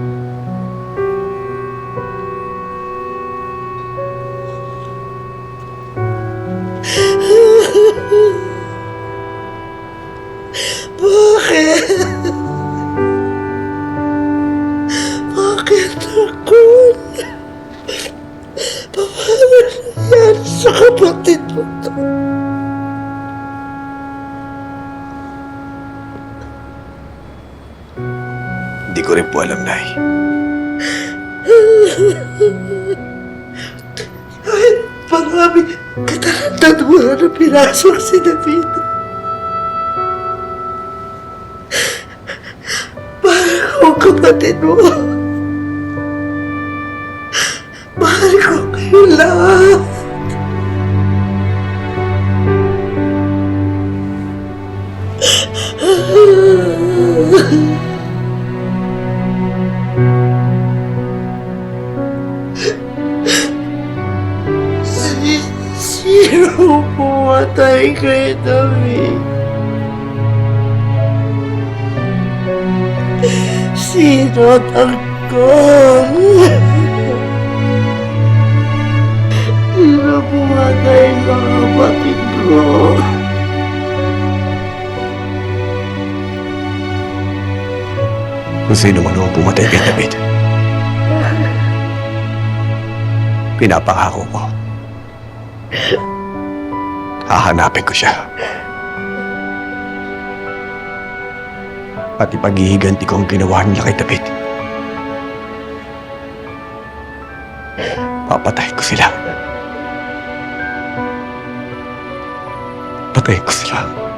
Bakit? Bakit ako? Paano nangyari sa kapatid mo to? Hindi ko rin po alam, Nay. Kahit marami katarantad mo na pinasok si David. Mahal ko ang kapatid mo. Mahal ko kayo lahat. Sino pumatay kay David? Sino tangkol? Sino pumatay sa kapatid ko? Kung sino man ang pumatay kay David. Pinapangako ko. Hahanapin ko siya. At ipaghihiganti ko ang ginawa niya kay David. Papatay ko sila. Patayin ko sila.